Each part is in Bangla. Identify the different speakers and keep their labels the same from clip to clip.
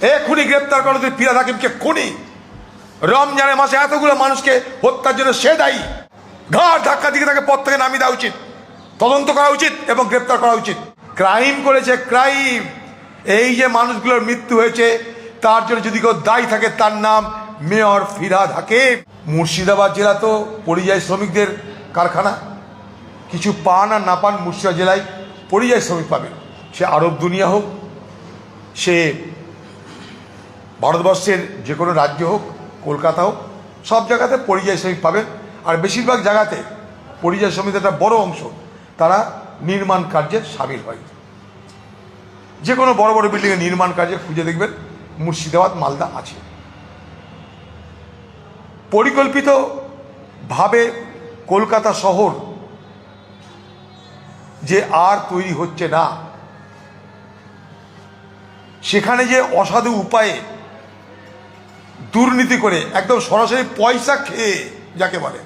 Speaker 1: এখনই গ্রেপ্তার করো তুই ফিরাদ হাকিমকে খুনি। রমজানের মাসে এতগুলো মানুষকে হত্যার জন্য সে দায়ী। ঘাড় ধাক্কা দিকে তাকে পথ থেকে নামিয়ে দেওয়া উচিত। তদন্ত করা উচিত এবং গ্রেপ্তার করা উচিত। ক্রাইম করেছে ক্রাইম। এই যে মানুষগুলোর মৃত্যু হয়েছে, তার জন্য যদি কেউ দায়ী থাকে, তার নাম মেয়র ফিরাদ হাকিম। মুর্শিদাবাদ জেলা তো পরিযায়ী শ্রমিকদের কারখানা। কিছু পান আর না পান মুর্শিদাবাদ জেলায় পরিযায়ী শ্রমিক পাবে। সে আরব দুনিয়া হোক, সে ভারতবর্ষের যে কোনো রাজ্য হোক, কলকাতা হোক, সব জায়গাতে পরিযায়ী শ্রমিক পাবেন। আর বেশিরভাগ জায়গাতে পরিযায়ী শ্রমিকদের একটা বড় অংশ, তারা নির্মাণ কার্যে সামিল হয়। যে কোনো বড় বড় বিল্ডিংয়ের নির্মাণ কাজে খুঁজে দেখবেন, মুর্শিদাবাদ, মালদা আছে। পরিকল্পিতভাবে কলকাতা শহর যে আর তৈরি হচ্ছে না, সেখানে যে অসাধু উপায়ে দুর্নীতি করে একদম সরাসরি পয়সা খেয়ে, যাকে বলে,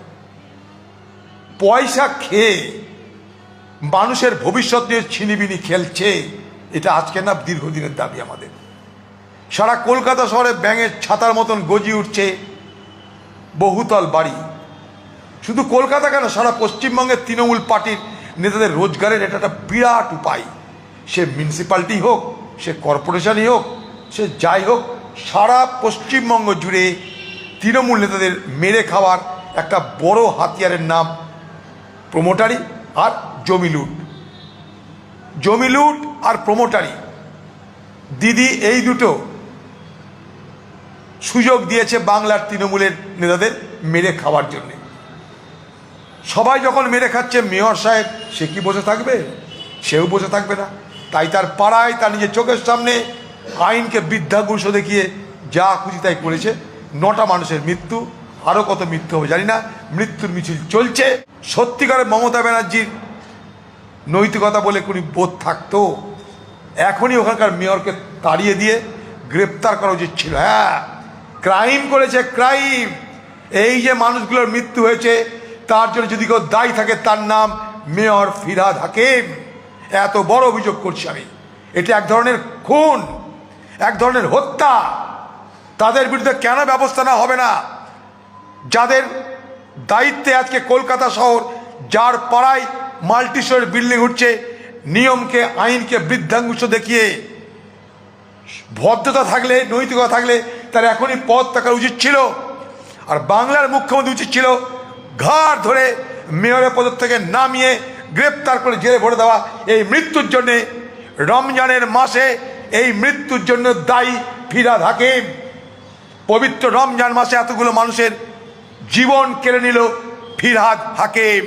Speaker 1: পয়সা খেয়ে মানুষের ভবিষ্যৎ নিয়ে ছিনিবিনি খেলছে, এটা আজকে না, দীর্ঘদিনের দাবি আমাদের। সারা কলকাতা শহরে ব্যাঙের ছাতার মতন গজি উঠছে বহুতল বাড়ি। শুধু কলকাতা কেন, সারা পশ্চিমবঙ্গের তৃণমূল পার্টির নেতাদের রোজগারের এটা একটা বিরাট উপায়। সে মিউনিসিপ্যালিটি হোক, সে কর্পোরেশনই হোক, সে যাই হোক সারা পশ্চিমবঙ্গ জুড়ে তৃণমূল নেতাদের মেরে খাওয়ার একটা বড় হাতিয়ারের নাম প্রমোটারি আর জমি লুট। জমি লুট আর প্রমোটারি। দিদি এই দুটো সুযোগ দিয়েছে বাংলার তৃণমূলের নেতাদের মেরে খাওয়ার জন্যে। সবাই যখন মেরে খাচ্ছে মেয়র সাহেব, সে কি বসে থাকবে? সেও বসে থাকবে না। তাই তার পাড়ায় তার নিজের চোখের সামনে আইনকে বৃদ্ধাগুষ দেখিয়ে যা খুশি তাই করেছে। নটা মানুষের মৃত্যু আরও কত মৃত্যু হবে জানি না। মৃত্যুর মিছিল চলছে। সত্যিকারের মমতা ব্যানার্জির নৈতিকতা বলে কোনো বোধ থাকতো। এখনই ওখানকার মেয়রকে তাড়িয়ে দিয়ে গ্রেপ্তার করা উচিত ছিল। হ্যাঁ ক্রাইম করেছে ক্রাইম। এই যে মানুষগুলোর মৃত্যু হয়েছে, তার জন্য যদি কেউ দায়ী থাকে, তার নাম মেয়র ফিরাদ হাকিম। এত বড় অভিযোগ করছি আমি। এটা এক ধরনের খুন। এক ধরনের হত্যা। তাদের বিরুদ্ধে কেন ব্যবস্থা না হবে না? যাদের দায়িত্বে আজকে কলকাতা শহর, যার পাড়ায় মাল্টি স্টোরের বিল্ডিং উঠছে, নিয়মকে, আইনকে বৃদ্ধাঙ্গুষ দেখিয়ে, ভদ্রতা থাকলে, নৈতিকতা থাকলে তার এখনই পদ থাকা উচিত ছিল। আর বাংলার মুখ্যমন্ত্রী উচিত ছিল ঘাড় ধরে মেয়রের পদ থেকে নামিয়ে গ্রেপ্তার করে জেলে ভরে দেওয়া এই মৃত্যুর জন্যে রমজানের মাসে এই মৃত্যুর জন্য দায়ী ফিরাদ হাকিম পবিত্র রমজান মাসে এতগুলো মানুষের জীবন কেড়ে নিল ফিরহাদ হাকিম।